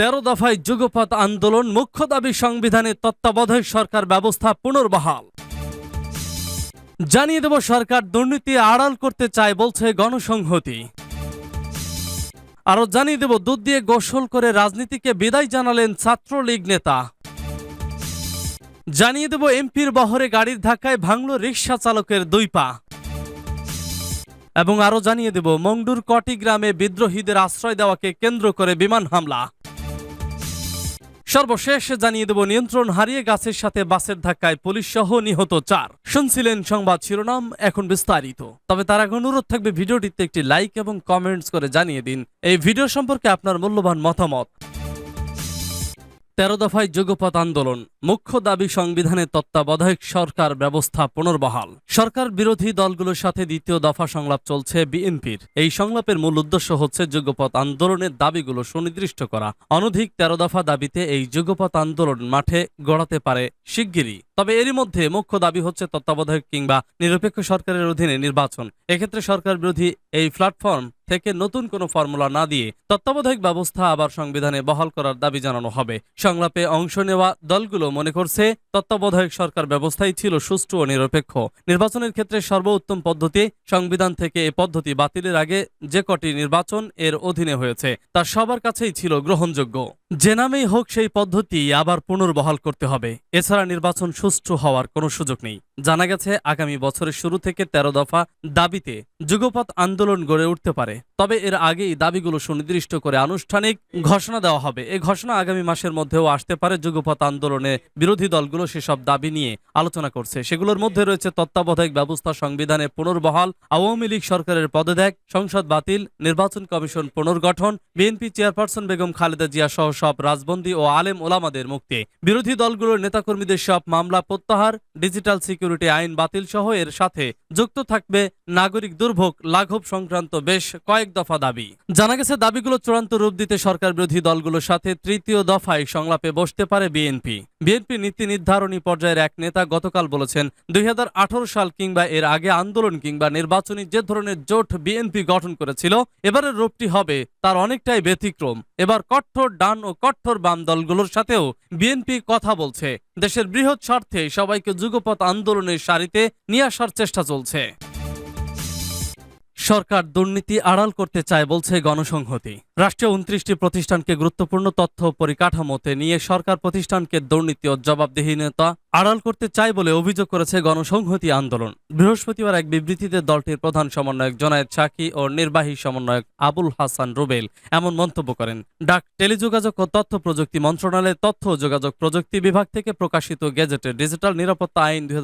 তেরো দফায় যুগপৎ আন্দোলন, মুখ্য দাবি সংবিধানের তত্ত্বাবধায়ক সরকার ব্যবস্থা পুনর্বহাল। জানিয়ে দেব, সরকার দুর্নীতি আড়াল করতে চায় বলছে গণসংহতি। আরও জানিয়ে দেব, দুধ দিয়ে গোসল করে রাজনীতিকে বিদায় জানালেন ছাত্রলীগ নেতা। জানিয়ে দেব, এমপির বহরে গাড়ির ধাক্কায় ভাঙল রিক্সা চালকের দুই পা। এবং আরও জানিয়ে দেব, মংডুর কটি গ্রামে বিদ্রোহীদের আশ্রয় দেওয়াকে কেন্দ্র করে বিমান হামলা। সর্বশেষ জানিয়ে দেব, নিয়ন্ত্রণ হারিয়ে গাছের সাথে বাসের ধাক্কায় পুলিশ সহ নিহত চার। শুনছিলেন সংবাদ শিরোনাম, এখন বিস্তারিত। তবে তার আগে অনুরোধ থাকবে, ভিডিওটিতে একটি লাইক এবং কমেন্টস করে জানিয়ে দিন। এই ভিডিও সম্পর্কে আপনার মূল্যবান মতামত। তেরো দফায় যুগপৎ আন্দোলন, মুখ্য দাবি সংবিধানের তত্ত্বাবধায়ক সরকার ব্যবস্থা পুনর্বহাল। সরকার বিরোধী দলগুলোর সাথে দ্বিতীয় দফা সংলাপ চলছে বিএনপির। এই সংলাপের মূল উদ্দেশ্য হচ্ছে যুগপৎ আন্দোলনের দাবিগুলো সুনির্দিষ্ট করা। অনধিক তেরো দফা দাবিতে এই যুগপৎ আন্দোলন মাঠে গড়াতে পারে শিগগিরই। তবে এরই মধ্যে মুখ্য দাবি হচ্ছে তত্ত্বাবধায়ক কিংবা নিরপেক্ষ সরকারের অধীনে নির্বাচন। এক্ষেত্রে সরকার বিরোধী এই প্ল্যাটফর্ম থেকে নতুন কোনো ফর্মুলা না দিয়ে তত্ত্বাবধায়ক ব্যবস্থা আবার সংবিধানে বহাল করার দাবি জানানো হবে। সংলাপে অংশ নেওয়া দলগুলো মনে করছে তত্ত্বাবধায়ক সরকার ব্যবস্থাই ছিল সুষ্ঠু ও নিরপেক্ষ। নির্বাচনের ক্ষেত্রে সর্বোত্তম পদ্ধতি সংবিধান থেকে এ পদ্ধতি বাতিলের আগে যে কটি নির্বাচন এর অধীনে হয়েছে, তা সবার কাছেই ছিল গ্রহণযোগ্য। যে নামেই হোক সেই পদ্ধতি আবার পুনর্বহাল করতে হবে। এছাড়া নির্বাচন সুষ্ঠু হওয়ার কোনো সুযোগ নেই। জানা গেছে, আগামী বছরের শুরু থেকে তেরো দফা দাবিতে যুগপৎ আন্দোলন গড়ে উঠতে পারে। তবে এর আগেই দাবিগুলো সুনির্দিষ্ট করে আনুষ্ঠানিক ঘোষণা দেওয়া হবে। এই ঘোষণা আগামী মাসের মধ্যেও আসতে পারে। যুগপৎ আন্দোলনে বিরোধী দলগুলো সেসব দাবি নিয়ে আলোচনা করছে। সেগুলোর মধ্যে রয়েছে তত্ত্বাবধায়ক ব্যবস্থা সংবিধানে পুনর্বহাল, আওয়ামী লীগ সরকারের পদত্যাগ, সংসদ বাতিল, নির্বাচন কমিশন পুনর্গঠন, বিএনপি চেয়ারপারসন বেগম খালেদা জিয়া সহ সব রাজবন্দী ও আলেম ওলামাদের মুক্তি। বিরোধী দলগুলোর নেতাকর্মীদের সব মামলা প্রত্যাহার, ডিজিটাল সিকিউরিটি আইন বাতিল সহ এর সাথে যুক্ত থাকবে নাগরিক দুর্ভোগ, লাঘব সংক্রান্ত বেশ কয়েক দফা দাবি। জানা গেছে, দাবিগুলো চূড়ান্ত রূপ দিতে সরকার বিরোধী দলগুলোর সাথে তৃতীয় দফায় সংলাপে বসতে পারে বিএনপি। বিএনপি নীতি নির্ধারণী পর্যায়ের এক নেতা গতকাল বলেছেন, দুই সাল কিংবা এর আগে আন্দোলন কিংবা নির্বাচনী যে ধরনের জোট বিএনপি গঠন করেছিল, এবারের রূপটি হবে তার অনেকটাই ব্যতিক্রম। এবার কঠোর ডান ও কঠোর বাম দলগুলোর সাথেও বিএনপি কথা বলছে। দেশের বৃহৎ স্বার্থে সবাইকে যুগপথ আন্দোলনের সারিতে নিয়ে আসার চেষ্টা চলছে। সরকার দুর্নীতি আড়াল করতে চায় বলছে গণসংহতি। রাষ্ট্রীয় উনত্রিশটি প্রতিষ্ঠানকে গুরুত্বপূর্ণ তথ্য পরিকাঠামোতে নিয়ে সরকার প্রতিষ্ঠানকে দুর্নীতি ও জবাবদিহীনতা আড়াল করতে চায় বলে অভিযোগ করেছে গণসংহতি আন্দোলন। বৃহস্পতিবার এক বিবৃতিতে দলটির প্রধান সমন্বয়ক জনায়েদ সাকি ও নির্বাহী সমন্বয়ক আবুল হাসান রুবেল এমন মন্তব্য করেন। ডাক, টেলিযোগাযোগ ও তথ্য প্রযুক্তি মন্ত্রণালয়ের তথ্য ও যোগাযোগ প্রযুক্তি বিভাগ থেকে প্রকাশিত গেজেটে ডিজিটাল নিরাপত্তা আইন দুই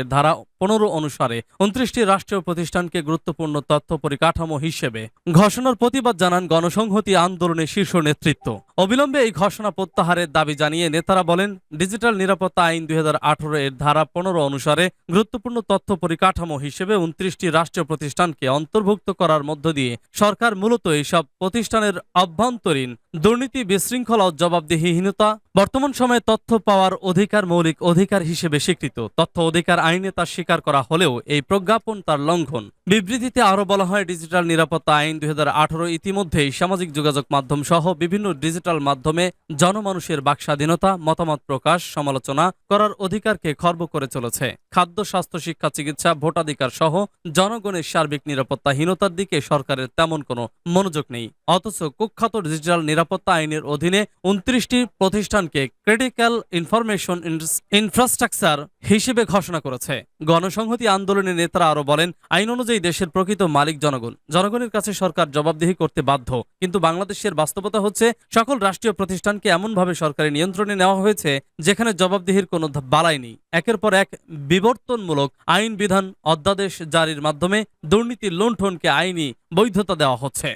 এর ধারা পনেরো অনুসারে উনত্রিশটি রাষ্ট্রীয় প্রতিষ্ঠানকে গুরুত্বপূর্ণ তথ্য পরিকাঠামো হিসেবে ঘোষণার প্রতিবাদ জানান গণসংহতি আন্দোলনের শীর্ষ নেতৃত্ব। অবিলম্বে এই ঘোষণা প্রত্যাহারের দাবি জানিয়ে নেতারা বলেন, ডিজিটাল নিরাপত্তা আইন দুই এর ধারা পনেরো অনুসারে গুরুত্বপূর্ণ তথ্য পরিকাঠামো হিসেবে উনত্রিশটি রাষ্ট্রীয় প্রতিষ্ঠানকে অন্তর্ভুক্ত করার মধ্য দিয়ে সরকার মূলত এইসব প্রতিষ্ঠানের অভ্যন্তরীণ দুর্নীতি, বিশৃঙ্খলা ও জবাবদিহিহীনতা, বর্তমান সময়ে তথ্য পাওয়ার অধিকার মৌলিক অধিকার হিসেবে স্বীকৃত। তথ্য অধিকার আইনে তা স্বীকার করা হলেও এই প্রজ্ঞাপন তার লঙ্ঘন। বিবৃতিতে আরও বলা হয়, ডিজিটাল নিরাপত্তা আইন দু হাজার আঠারো ইতিমধ্যেই সামাজিক যোগাযোগ মাধ্যম সহ বিভিন্ন ডিজিটাল মাধ্যমে জনমানুষের বাকস্বাধীনতা, মতামত প্রকাশ, সমালোচনা করার অধিকারকে খর্ব করে চলেছে। খাদ্য, স্বাস্থ্য, শিক্ষা, চিকিৎসা, ভোটাধিকার সহ জনগণের সার্বিক নিরাপত্তাহীনতার দিকে সরকারের তেমন কোনো মনোযোগ নেই। অথচ কুখ্যাত ডিজিটাল নিরাপত্তা আইনের অধীনে উনত্রিশটি প্রতিষ্ঠানকে ক্রিটিক্যাল ইনফরমেশন ইনফ্রাস্ট্রাকচার হিসেবে ঘোষণা করেছে। গণসংহতি আন্দোলনের নেতারা আরও বলেন, আইন অনুযায়ী দেশের প্রকৃত মালিক জনগণ। জনগণের কাছে সরকার জবাবদিহি করতে বাধ্য। কিন্তু বাংলাদেশের বাস্তবতা হচ্ছে, সকল রাষ্ট্রীয় প্রতিষ্ঠানকে এমনভাবে সরকারি নিয়ন্ত্রণে নেওয়া হয়েছে, যেখানে জবাবদিহির কোনো বালাই নেই। একের পর এক বিবর্তনমূলক আইন বিধান অধ্যাদেশ জারির মাধ্যমে দুর্নীতির লুণ্ঠনকে আইনি বৈধতা দেওয়া হচ্ছে।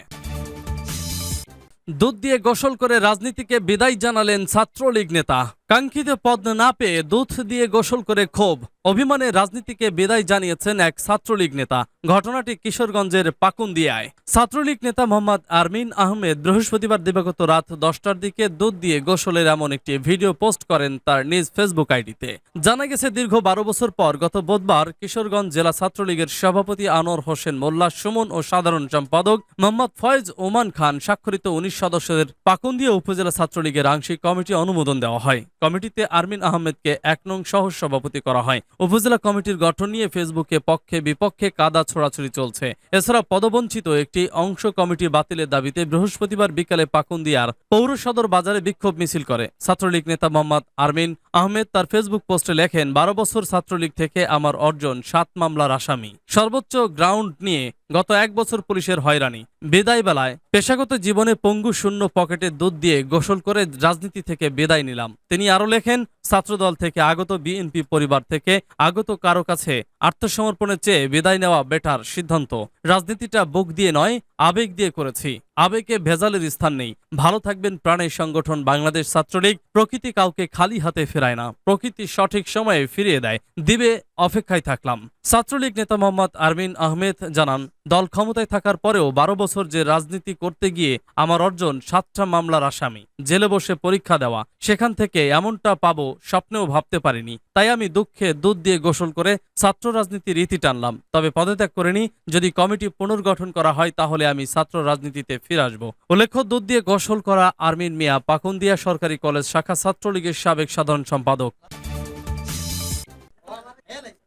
দুধ দিয়ে গোসল করে রাজনীতিকে বিদায় জানালেন ছাত্রলীগ নেতা। কাঙ্ক্ষিত পদ না পেয়ে দুধ দিয়ে গোসল করে ক্ষোভ। অভিমানে রাজনীতিকে বিদায় জানিয়েছেন এক ছাত্রলীগ নেতা। ঘটনাটি কিশোরগঞ্জের পাকুন্দিয়ায়। ছাত্রলীগ নেতা মোহাম্মদ আরমিন আহমেদ বৃহস্পতিবার দিবাগত রাত দশটার দিকে দুধ দিয়ে গোসলের এমন একটি ভিডিও পোস্ট করেন তার নিজ ফেসবুক আইডিতে। জানা গেছে, দীর্ঘ বারো বছর পর গত বুধবার কিশোরগঞ্জ জেলা ছাত্রলীগের সভাপতি আনোয়ার হোসেন, মোল্লা সুমন ও সাধারণ সম্পাদক মোহাম্মদ ফয়েজ ওমান খান স্বাক্ষরিত উনিশ সদস্যদের পাকুন্দিয়া উপজেলা ছাত্রলীগের আংশিক কমিটি অনুমোদন দেওয়া হয়। কমিটিতে আরমিন আহমেদকে এক নং সহ সভাপতি করা হয়। উপজেলা কমিটির গঠন নিয়ে ফেসবুকে পক্ষে বিপক্ষে কাদা ছোড়াছড়ি চলছে। এছাড়া পদবঞ্চিত একটি অংশ কমিটি বাতিলের দাবিতে বৃহস্পতিবার বিকালে পাকুন্দিয়ার পৌর সদর বাজারে বিক্ষোভ মিছিল করে। ছাত্রলীগ নেতা মোহাম্মদ আরমিন আহমেদ তার ফেসবুক পোস্টে লেখেন, বারো বছর ছাত্রলীগ থেকে আমার অর্জন সাত মামলার আসামি। সর্বোচ্চ গ্রাউন্ড নিয়ে গত এক বছর পুলিশের হয়রানি। বিদায় বেলায় পেশাগত জীবনে পঙ্গু শূন্য পকেটে দুধ দিয়ে গোসল করে রাজনীতি থেকে বিদায় নিলাম। তিনি আরও লেখেন, ছাত্রদল থেকে আগত বিএনপি পরিবার থেকে আগত কারও কাছে আত্মসমর্পণের চেয়ে বিদায় নেওয়া বেটার সিদ্ধান্ত। রাজনীতিটা বুক দিয়ে নয় আবেগ দিয়ে করেছি। আবেগে ভেজালের স্থান নেই। ভালো থাকবেন প্রাণের সংগঠন বাংলাদেশ ছাত্রলীগ। প্রকৃতি কাউকে খালি হাতে ফেরায় না। প্রকৃতি সঠিক সময়ে ফিরিয়ে দেয়। দিবে অপেক্ষায় থাকলাম। ছাত্রলীগ নেতা মোহাম্মদ আরমিন আহমেদ জানান, দল ক্ষমতায় থাকার পরেও বারো বছর যে রাজনীতি করতে গিয়ে আমার অর্জন সাতটা মামলার আসামি। জেলে বসে পরীক্ষা দেওয়া। সেখান থেকে এমনটা পাবো স্বপ্নেও ভাবতে পারিনি। তাই আমি দুঃখে দুধ দিয়ে গোসল করে ছাত্র রাজনীতির রীতি টানলাম। তবে পদত্যাগ করিনি। যদি কমিটি পুনর্গঠন করা হয় তাহলে আমি ছাত্র রাজনীতিতে ফিরে আসব। উল্লেখ্য, দুধ দিয়ে গোসল করা আর্মিন মিয়া পাকুন্দিয়া সরকারি কলেজ শাখা ছাত্রলীগের সাবেক সাধারণ সম্পাদক।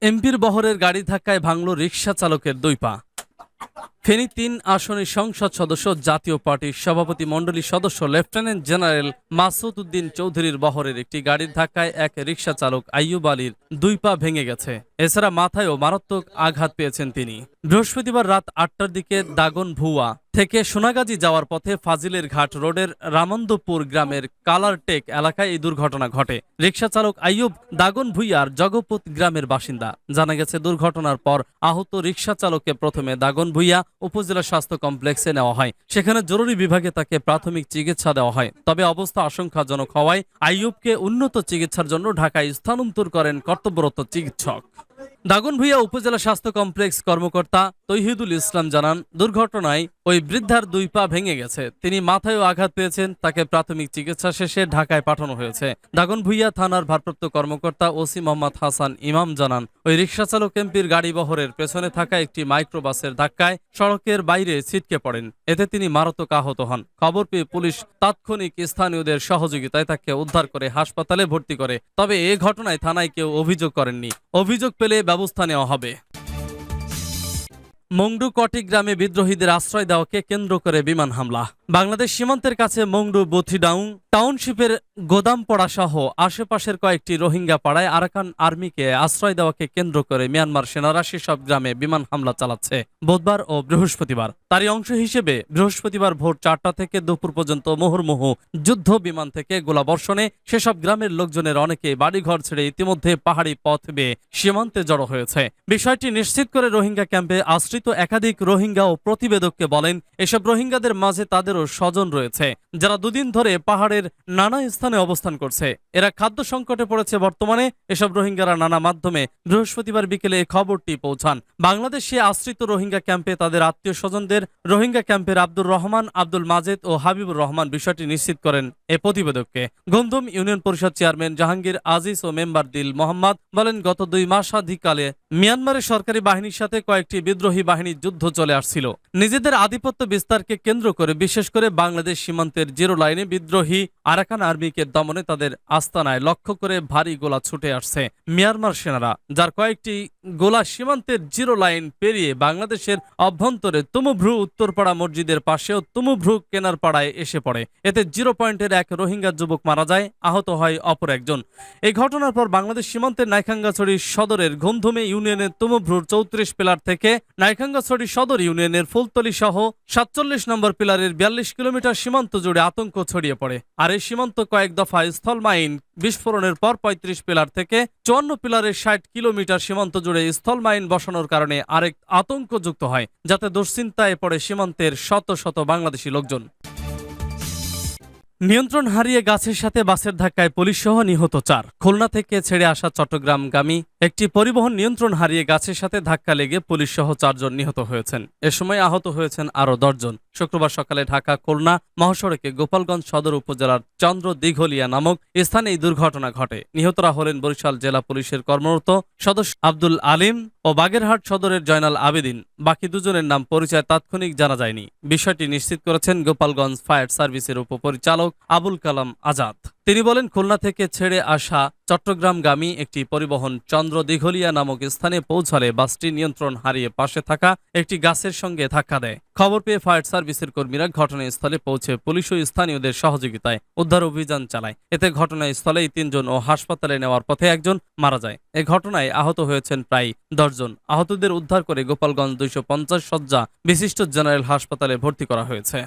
এমপির বহরের গাড়ি ধাক্কায় ভাঙল রিক্সা চালকের দুই পা। ফেনী তিন আসনের সংসদ সদস্য জাতীয় পার্টির সভাপতি মণ্ডলীর সদস্য লেফটেন্যান্ট জেনারেল মাসুদ উদ্দিন চৌধুরীর বহরের একটি গাড়ির ধাক্কায় এক রিকশা চালক আইয়ুব আলীর দুই পা ভেঙে গেছে। এছাড়া মাথায়ও মারাত্মক আঘাত পেয়েছেন তিনি। বৃহস্পতিবার রাত আটটার দিকে দাগন ভুয়া থেকে সোনাগাজী যাওয়ার পথে ফাজিলের ঘাট রোডের রামন্দপুর গ্রামের কালারটেক এলাকায় এই দুর্ঘটনা ঘটে। রিকশা চালক আইয়ুব দাগন ভুইয়ার জগপুত গ্রামের বাসিন্দা। জানা গেছে, দুর্ঘটনার পর আহত রিকশা চালককে প্রথমে দাগন ভুইয়া উপজেলা স্বাস্থ্য কমপ্লেক্সে নেওয়া হয়। সেখানে জরুরি বিভাগে তাকে প্রাথমিক চিকিৎসা দেওয়া হয়। তবে অবস্থা আশঙ্কাজনক হওয়ায় আইয়ুবকে উন্নত চিকিৎসার জন্য ঢাকায় স্থানান্তর করেন কর্তব্যরত চিকিৎসক। দাগনভূঞা উপজেলা স্বাস্থ্য কমপ্লেক্স কর্মকর্তা তৈহিদুল ইসলাম জানান, দুর্ঘটনায় ওই বৃদ্ধার দুই পা ভেঙে গেছে। তিনি মাথায়ও আঘাত পেয়েছেন, তাকে প্রাথমিক চিকিৎসা শেষে ঢাকায় পাঠানো হয়েছে। দাগনভূঞা থানার ভারপ্রাপ্ত কর্মকর্তা ওসি মোহাম্মদ হাসান ইমাম জানান, ওই রিকশা চালক এমপির গাড়ি বহরের পেছনে থাকা একটি মাইক্রোবাসের ধাক্কায় সড়কের বাইরে ছিটকে পড়েন। এতে তিনি মারাত্মক আহত হন। খবর পেয়ে পুলিশ তাৎক্ষণিক স্থানীয়দের সহযোগিতায় তাকে উদ্ধার করে হাসপাতালে ভর্তি করে। তবে এ ঘটনায় থানায় কেউ অভিযোগ করেননি। অভিযোগ পেলে ব্যবস্থা নেওয়া হবে। মংডু কটি গ্রামে বিদ্রোহীদের আশ্রয় দেওয়াকে কেন্দ্র করে বিমান হামলা। বাংলাদেশ সীমান্তের কাছে মংডু বথিডাউন টাউনশিপের গোদামপড়া সহ আশেপাশের কয়েকটি রোহিঙ্গা পাড়ায় আরাকান আর্মিকে আশ্রয় দেওয়াকে কেন্দ্র করে মিয়ানমার সেনারা সেসব গ্রামে বিমান হামলা চালাচ্ছে বুধবার ও বৃহস্পতিবার। তারই অংশ হিসেবে বৃহস্পতিবার ভোর চারটা থেকে দুপুর পর্যন্ত মুহুর্মুহু যুদ্ধ বিমান থেকে গোলাবর্ষণে সেসব গ্রামের লোকজনের অনেকে বাড়িঘর ছেড়ে ইতিমধ্যে পাহাড়ি পথ বেয়ে সীমান্তে জড়ো হয়েছে। বিষয়টি নিশ্চিত করে রোহিঙ্গা ক্যাম্পে আশ্রিত একাধিক রোহিঙ্গা ও প্রতিবেদককে বলেন, এসব রোহিঙ্গাদের মাঝে তাদেরও স্বজন রয়েছে। যারা দুদিন ধরে পাহাড়ের নানা স্থানে অবস্থান করছে। এরা খাদ্য সংকটে পড়েছে বর্তমানে। এসব রোহিঙ্গারা নানা মাধ্যমে বৃহস্পতিবার বিকেলে এই খবরটি পৌঁছান। বাংলাদেশে আশ্রিত রোহিঙ্গা ক্যাম্পে তাদের আত্মীয় স্বজনদের রোহিঙ্গা ক্যাম্পের আব্দুর রহমান, আব্দুল মাজেদ ও হাবিবুর রহমান বিষয়টি নিশ্চিত করেন এ প্রতিবেদককে। গন্ধম ইউনিয়ন পরিষদ চেয়ারম্যান জাহাঙ্গীর আজিজ ও মেম্বার দিল মোহাম্মদ বলেন, গত দুই মাসাধিকালে মিয়ানমারের সরকারি বাহিনীর সাথে কয়েকটি বিদ্রোহী বাহিনীর যুদ্ধ চলে আসছিল। নিজেদের আধিপত্য বিস্তারকে কেন্দ্র করে, বিশেষ করে বাংলাদেশ সীমান্তের জিরো লাইনে বিদ্রোহী আরাকান আর্মিকে দমনে তাদের আস্তানায় লক্ষ্য করে ভারী গোলা ছুটে আসছে মিয়ানমার সেনারা, যার কয়েকটি গোলা সীমান্তের জিরো লাইন পেরিয়ে বাংলাদেশের অভ্যন্তরে তুমুভ্রু উত্তরপাড়া মসজিদের পাশেও তুমুভ্রু কেনার পাড়ায় এসে পড়ে। এতে জিরো পয়েন্টের এক রোহিঙ্গা যুবক মারা যায়, আহত হয় অপর একজন। এই ঘটনার পর বাংলাদেশ সীমান্তের নাইখাঙ্গাছড়ি সদরের ঘুমধুমে ইউনিয়নের তুমুভ্রুর চৌত্রিশ পিলার থেকে নাইখাঙ্গাছড়ি সদর ইউনিয়নের ফুলতলি সহ সাতচল্লিশ নম্বর পিলারের বিয়াল্লিশ কিলোমিটার সীমান্ত জুড়ে আতঙ্ক ছড়িয়ে পড়ে। আর এই সীমান্ত কয়েক দফা স্থল মাইন বিস্ফোরণের পর পঁয়ত্রিশ পিলার থেকে চুয়ান্ন পিলারের ষাট কিলোমিটার সীমান্ত জুড়ে স্থল মাইন বসানোর কারণে আরেক আতঙ্ক যুক্ত হয়, যাতে দুশ্চিন্তায় পড়ে সীমান্তের শত শত বাংলাদেশি লোকজন। নিয়ন্ত্রণ হারিয়ে গাছের সাথে বাসের ধাক্কায় পুলিশ সহ নিহত চার। খুলনা থেকে ছেড়ে আসা চট্টগ্রামগামী একটি পরিবহন নিয়ন্ত্রণ হারিয়ে গাছের সাথে ধাক্কা লেগে পুলিশ সহ চারজন নিহত হয়েছেন। এ সময় আহত হয়েছেন আরও দশজন। শুক্রবার সকালে ঢাকা, খুলনা, মহাসড়কে গোপালগঞ্জ সদর উপজেলার চন্দ্র দিঘলিয়া নামক স্থানে এই দুর্ঘটনা ঘটে। নিহতরা হলেন বরিশাল জেলা পুলিশের কর্মরত সদস্য আব্দুল আলিম ও বাগেরহাট সদরের জয়নাল আবেদিন। বাকি দুজনের নাম পরিচয় তাৎক্ষণিক জানা যায়নি। বিষয়টি নিশ্চিত করেছেন গোপালগঞ্জ ফায়ার সার্ভিসের উপপরিচালক আবুল কালাম আজাদ। তিনি বলেন, খুলনা থেকে ছেড়ে আসা চট্টগ্রামগামী একটি পরিবহন চন্দ্র দিঘলিয়া নামক স্থানে পৌঁছালে বাসটি নিয়ন্ত্রণ হারিয়ে পাশে থাকা একটি গাছের সঙ্গে ধাক্কা দেয়। খবর পেয়ে ফায়ার সার্ভিসের কর্মীরা ঘটনাস্থলে পৌঁছে পুলিশ ও স্থানীয়দের সহযোগিতায় উদ্ধার অভিযান চালায়। এতে ঘটনাস্থলেই তিনজন ও হাসপাতালে নেওয়ার পথে একজন মারা যায়। এ ঘটনায় আহত হয়েছেন প্রায় দশজন। আহতদের উদ্ধার করে গোপালগঞ্জ দুইশো পঞ্চাশ শয্যা বিশিষ্ট জেনারেল হাসপাতালে ভর্তি করা হয়েছে।